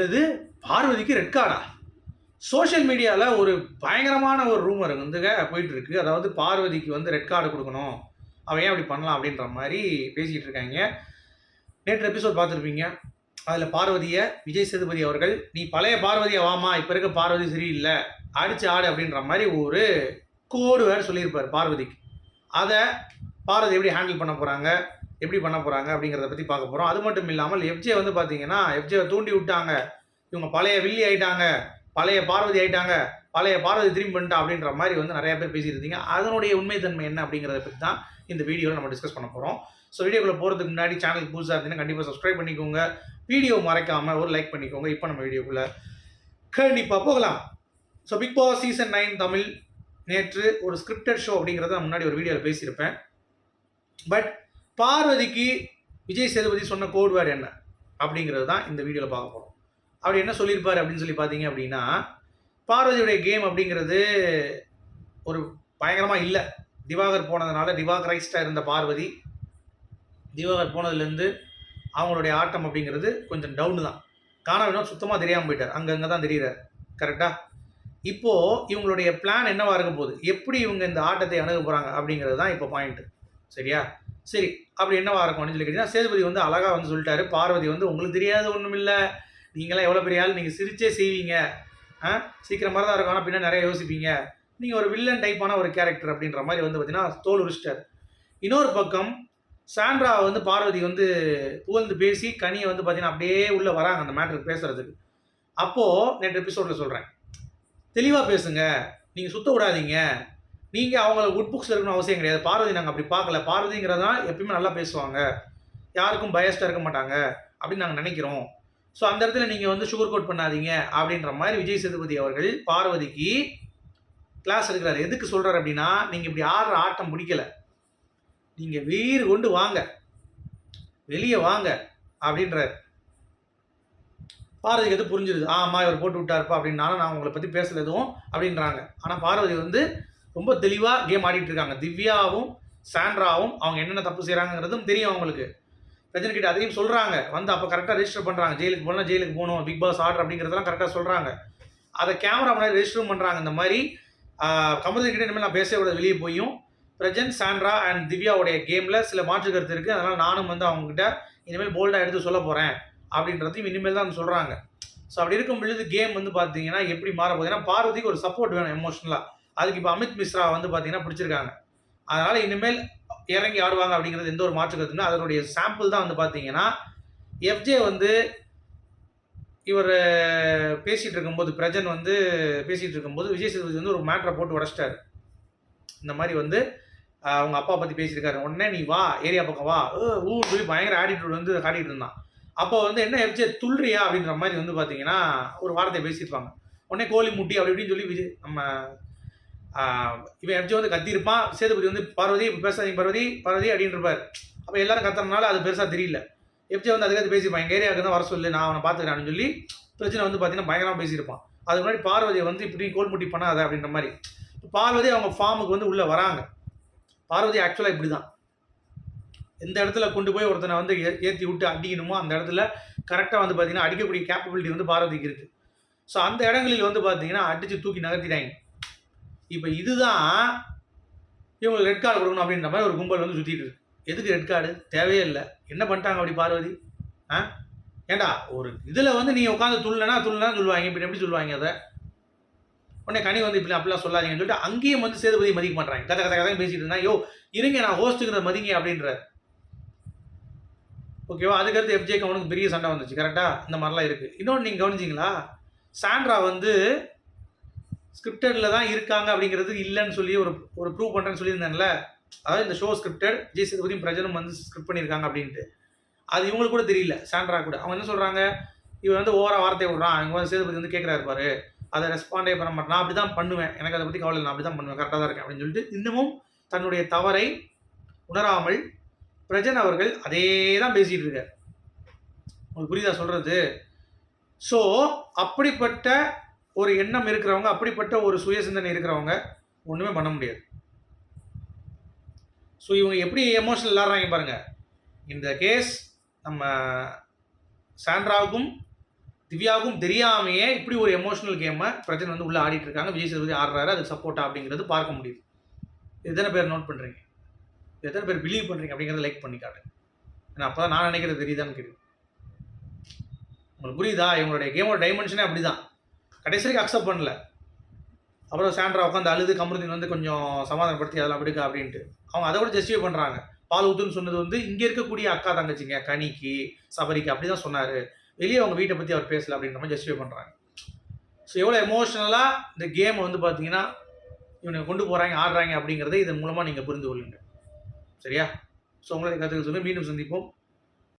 என்னது? பார்வதிக்கு red கார்டா social மீடியாவில் ஒரு பயங்கரமான ஒரு ரூமர் வந்துங்க போயிட்டுருக்கு. அதாவது பார்வதிக்கு வந்து ரெட் கார்டு கொடுக்கணும். அவன் ஏன் அப்படி பண்ணலாம் அப்படின்ற மாதிரி பேசிக்கிட்டு இருக்காங்க. நேற்று எபிசோட் பார்த்துருப்பீங்க. அதில் பார்வதியை விஜய் சேதுபதி அவர்கள் நீ பழைய பார்வதியை வாமா இப்போ இருக்க பார்வதி சரியில்லை. அடிச்சு ஆடு அப்படின்ற மாதிரி ஒரு கோடு வேறு சொல்லியிருப்பார் பார்வதிக்கு. அதை பார்வதி எப்படி ஹேண்டில் பண்ண போகிறாங்க எப்படி பண்ண போகிறாங்க அப்படிங்கிறத பற்றி பார்க்க போகிறோம் அது மட்டும் இல்லாமல் எஃப்ஜே வந்து பார்த்தீங்கன்னா எஃப்ஜேவை தூண்டி விட்டாங்க. இவங்க பழைய வில்லி ஆயிட்டாங்க. பழைய பார்வதி ஆயிட்டாங்க. பழைய பார்வதி திரும்பி பண்ணிட்டா அப்படின்ற மாதிரி வந்து நிறைய பேர் பேசியிருந்தீங்க அதனுடைய உண்மைத்தன்மை என்ன அப்படிங்கிறத பற்றி தான் இந்த வீடியோவில் நம்ம டிஸ்கஸ் பண்ண போகிறோம் ஸோ வீடியோக்குள்ள போகிறதுக்கு முன்னாடி சேனல் புதுசாக இருந்தீங்கன்னா கண்டிப்பாக சப்ஸ்கிரைப் பண்ணிக்கோங்க. வீடியோ மறைக்காமல் ஒரு லைக் பண்ணிக்கோங்க. இப்போ நம்ம வீடியோக்குள்ளே கண்டிப்பாக போகலாம். So big boss season nine Tamil நேற்று ஒரு ஸ்கிரிப்டட் ஷோ அப்படிங்கிறத முன்னாடி ஒரு வீடியோவில் பேசியிருப்பேன். பட் பார்வதிக்கு விஜய் சேதுபதி சொன்ன கோட் வேர்டு என்ன? அப்படிங்கிறது தான் இந்த வீடியோவில் பார்க்க போகிறோம் அவர் என்ன சொல்லியிருப்பார் அப்படின்னு சொல்லி பார்த்தீங்க அப்படின்னா பார்வதியுடைய கேம் அப்படிங்கிறது ஒரு பயங்கரமாக இல்லை. திவாகர் போனதுனால திவாகரைஸ்டாக இருந்த பார்வதி திவாகர் போனதுலேருந்து அவங்களுடைய ஆட்டம் அப்படிங்கிறது கொஞ்சம் டவுனு தான். காணவினோம் சுத்தமாக தெரியாமல் போயிட்டார். அங்கங்கே தான் தெரிகிறார் கரெக்டாக இப்போது இவங்களுடைய பிளான் என்னவாக இருக்க போகுது? எப்படி இவங்க இந்த ஆட்டத்தை அணுக போகிறாங்க அப்படிங்கிறது தான் இப்போ பாயிண்ட்டு சரியா? சரி அப்படி என்னவா இருக்கும் அப்படின்னு சொல்லி கேட்டிங்கன்னா சேதுபதி வந்து அழகாக வந்து சொல்லிட்டாரு. பார்வதி வந்து உங்களுக்கு தெரியாத ஒன்றும் இல்லை நீங்களாம் எவ்வளோ பெரிய ஆள்? நீங்கள் சிரிச்சே செய்வீங்க. ஆ? சீக்கிரமாக தான் இருக்கும். ஆனால் பின்ன நிறைய யோசிப்பீங்க. நீங்கள் ஒரு வில்லன் டைப்பான ஒரு கேரக்டர் அப்படின்ற மாதிரி வந்து பார்த்தீங்கன்னா தோல் உரிச்சிட்டார். இன்னொரு பக்கம் சாண்ட்ரா வந்து பார்வதி வந்து புகழ்ந்து பேசி கனியை வந்து பார்த்தீங்கன்னா அப்படியே உள்ளே வராங்க அந்த மேட்ருக்கு பேசுகிறதுக்கு அப்போது நேற்று எபிசோடில் சொல்கிறேன் தெளிவாக பேசுங்க. நீங்கள் சுத்த விடாதீங்க நீங்கள் அவங்கள குட் புக்ஸ் இருக்கணும் அவசியம் கிடையாது. பார்வதி நாங்கள் அப்படி பார்க்கல. பார்வதிங்கிறதான் எப்பயுமே நல்லா பேசுவாங்க. யாருக்கும் பயஸ்டாக இருக்க மாட்டாங்க அப்படின்னு நாங்கள் நினைக்கிறோம். ஸோ அந்த இடத்துல நீங்கள் வந்து சுகர் கோட் பண்ணாதீங்க அப்படின்ற மாதிரி விஜய் சேதுபதி அவர்கள் பார்வதிக்கு கிளாஸ் எடுக்கிறார். எதுக்கு சொல்கிறார் அப்படின்னா நீங்கள் இப்படி ஆடுற ஆட்டம் பிடிக்கல. நீங்கள் வீறு கொண்டு வாங்க. வெளியே வாங்க அப்படின்றார். பார்வதிக்கு எது புரிஞ்சிருது ஆமாம் இவர் போட்டு விட்டாருப்பா அப்படின்னாலும் நான் உங்களை பற்றி பேசல எதுவும் அப்படின்றாங்க. ஆனால் பார்வதி வந்து ரொம்ப தெளிவாக கேம் ஆடிட்டு இருக்காங்க திவ்யாவும் சாண்ட்ராவும் அவங்க என்னென்ன தப்பு செய்கிறாங்கிறதும் தெரியும் அவங்களுக்கு. பிரச்சனை கிட்ட அதையும் சொல்கிறாங்க வந்து அப்போ கரெக்டாக ரெஜிஸ்டர் பண்ணுறாங்க ஜெயிலுக்கு போனால் ஜெயிலுக்கு போகணும். பிக் பாஸ் ஆர்டர் அப்படிங்கிறதெல்லாம் கரெக்டாக சொல்கிறாங்க அதை கேமரா முன்னாடி ரெஜிஸ்டரும் பண்ணுறாங்க இந்த மாதிரி கமலன் கிட்ட இனிமேல் நான் பேசவே கூட வெளியே போயும். பிரஜன் சாண்ட்ரா அண்ட் திவ்யாவுடைய கேமில் சில மாற்று கருத்து இருக்குது அதனால் நானும் வந்து அவங்ககிட்ட இனிமேல் போல்டாக எடுத்து சொல்ல போகிறேன் அப்படின்றதையும் இனிமேல் தான் சொல்கிறாங்க ஸோ அப்படி இருக்கும் பொழுது கேம் வந்து பார்த்தீங்கன்னா எப்படி மாற போகுது? ஏன்னா பார்வதிக்கு ஒரு சப்போர்ட் வேணும் எமோஷனலாக அதுக்கு இப்போ அமித் மிஸ்ரா வந்து பார்த்தீங்கன்னா பிடிச்சிருக்காங்க. அதனால் இனிமேல் இறங்கி ஆடுவாங்க அப்படிங்கிறது எந்த ஒரு மாற்று கருத்துனா அதனுடைய சாம்பிள் தான் வந்து பார்த்தீங்கன்னா எஃப்ஜே வந்து இவர் பேசிகிட்டு இருக்கும்போது பிரஜன் வந்து பேசிகிட்டு இருக்கும்போது விஜய் சேதுபதி வந்து ஒரு மேட்ரை போட்டு உடச்சிட்டாரு. இந்த மாதிரி வந்து அவங்க அப்பா பற்றி பேசியிருக்காரு. உடனே நீ வா ஏரியா பக்கம் வா. ஏ, சொல்லி பயங்கர ஆட்டிடியூட் வந்து காட்டிகிட்டு இருந்தான். அப்போ வந்து என்ன எஃப்ஜே துள்றியா அப்படின்ற மாதிரி வந்து பார்த்தீங்கன்னா ஒரு வார்த்தையை பேசியிருப்பாங்க உடனே கோழி முட்டி அப்படி இப்படின்னு சொல்லி விஜய் நம்ம இவன் எஃப்ஜே வந்து கத்தியிருப்பான் சேதுபதி வந்து பார்வதி பேசாதீங்க பார்வதி பார்வதி அப்படின்னு இருப்பார். அப்போ எல்லாரும் கத்துறதுனால அது பெருசாக தெரியல. எஃப்ஜே வந்து அதுக்காக பேசியிருப்பான். எங்கள் ஏரியாவுக்கு தான் வர சொல்லு நான் அவனை பார்த்துக்கிறேன்னு சொல்லி பிரச்சனை வந்து பார்த்தீங்கன்னா பயங்கரமாக பேசியிருப்பான். அதுக்கு முன்னாடி பார்வதியை வந்து இப்படி கோல் முட்டி பண்ணாத அப்படின்ற மாதிரி. பார்வதி அவங்க ஃபார்முக்கு வந்து உள்ளே வராங்க. பார்வதி ஆக்சுவலாக இப்படி தான் எந்த இடத்துல கொண்டு போய் ஒருத்தனை வந்து ஏற்றி விட்டு அடிக்கணுமோ அந்த இடத்துல கரெக்டாக வந்து பார்த்தீங்கன்னா அடிக்கக்கூடிய கேப்பபிலிட்டி வந்து பார்வதிக்கு இருக்குது ஸோ அந்த இடங்களில் வந்து பார்த்தீங்கன்னா அடித்து தூக்கி நகர்த்திட்டாங்க. இப்போ இதுதான் இவங்களுக்கு ரெட் கார்டு கொடுக்கணும் அப்படின்ற மாதிரி ஒரு கும்பல் வந்து சுற்றிட்டு இருக்கு. எதுக்கு ரெட் கார்டு தேவையே இல்லை. என்ன பண்ணிட்டாங்க அப்படி பார்வதி? ஆ? ஏண்டா ஒரு இதில் வந்து நீ உட்காந்து துள்ளனா துள்ளனா சொல்லுவாங்க இப்படி எப்படி சொல்லுவாங்க அதை? உடனே கனி வந்து இப்படி அப்படிலாம் சொல்லாதீங்கன்னு சொல்லிட்டு அங்கேயும் வந்து சேதுபதி மதிக்க மாட்டாங்க கதை கதை கதை பேசிட்டு இருந்தா யோ இருங்க நான் ஹோஸ்ட்டுங்கிற மதிங்க அப்படின்றார். ஓகேவா அதுக்கடுத்து எஃப்ஜேக்கு அவனுக்கு பெரிய சண்டை வந்துச்சு கரெக்டாக இந்த மாதிரிலாம் இருக்குது இன்னொன்று நீங்கள் கவனிச்சிங்களா? சாண்ட்ரா வந்து ஸ்கிரிப்டடில் தான் இருக்காங்க அப்படிங்கிறது இல்லைன்னு சொல்லி ஒரு ஒரு ப்ரூவ் பண்ணுறேன்னு சொல்லியிருந்தேன்ல. அதாவது இந்த ஷோ ஸ்கிரிப்டட் ஜி சேதுபதியும் பிரஜனும் வந்து ஸ்கிரிப்ட் பண்ணியிருக்காங்க அப்படின்ட்டு. அது இவங்களுக்கு கூட தெரியல சாண்ட்ரா கூட. அவங்க என்ன சொல்கிறாங்க இவன் வந்து ஓவரா வார்த்தை விடுறான். இவங்க வந்து சேதுபதி வந்து கேட்குறாரு பாரு. அதை ரெஸ்பாண்டே பண்ண மாட்டேன். நான் அப்படி தான் பண்ணுவேன். எனக்கு அதை பற்றி கவலை இல்லை. நான் அப்படி தான் பண்ணுவேன். கரெக்டாக தான் இருக்கேன் அப்படின்னு சொல்லிட்டு இன்னமும் தன்னுடைய தவறை உணராமல் பிரஜன் அவர்கள் அதே தான் பேசிகிட்டு இருக்கார். உங்களுக்கு புரியுதா சொல்கிறது ஸோ அப்படிப்பட்ட ஒரு எண்ணம் இருக்கிறவங்க அப்படிப்பட்ட ஒரு சுய சிந்தனை இருக்கிறவங்க ஒன்றுமே பண்ண முடியாது. ஸோ இவங்க எப்படி எமோஷனல் விளாட்றாங்க பாருங்க. இந்த கேஸ் நம்ம சாண்ட்ராவுக்கும் திவ்யாவுக்கும் தெரியாமையே இப்படி ஒரு எமோஷனல் கேமை பிரச்சனை வந்து உள்ளே ஆடிட்டு இருக்காங்க. விஜய் சேதுபதி ஆடுறாரு அதுக்கு சப்போர்ட்டா அப்படிங்கிறது பார்க்க முடியுது. எத்தனை பேர் நோட் பண்ணுறீங்க எத்தனை பேர் பிலீவ் பண்ணுறீங்க அப்படிங்கிறத லைக் பண்ணி காட்டுங்க ஏன்னா அப்போ தான் நான் நினைக்கிறது தெரியுதான்னு கேட்குது உங்களுக்கு புரியுதா? இவங்களுடைய கேமோட டைமென்ஷனே அப்படி தான் கடைசி வரைக்கும் அக்செப்ட் பண்ணல. அப்புறம் சாண்ட்ரா உட்காந்து அழுது கமருதீன் வந்து கொஞ்சம் சமாதானப்படுத்தி அதெல்லாம் விடுக்க அப்படின்ட்டு. அவங்க அதை கூட ஜஸ்டிஃபை பண்ணுறாங்க பால் ஊத்துன்னு சொன்னது வந்து இங்கே இருக்கக்கூடிய அக்கா தங்கச்சிங்க கனிக்கு சபரிக்கு அப்படி தான் சொன்னார். வெளியே அவங்க வீட்டை பற்றி அவர் பேசலை அப்படின்ற மாதிரி ஜஸ்டிஃபை பண்ணுறாங்க ஸோ எவ்வளோ எமோஷ்னலாக இந்த கேமை வந்து பார்த்தீங்கன்னா இவனை கொண்டு போகிறாங்க ஆடுறாங்க அப்படிங்கிறத இதன் மூலமாக நீங்கள் புரிந்து கொள்ளுங்க. சரியா? ஸோ உங்களுடைய கருத்துக்கள் சொல்லி மீண்டும் சந்திப்போம்.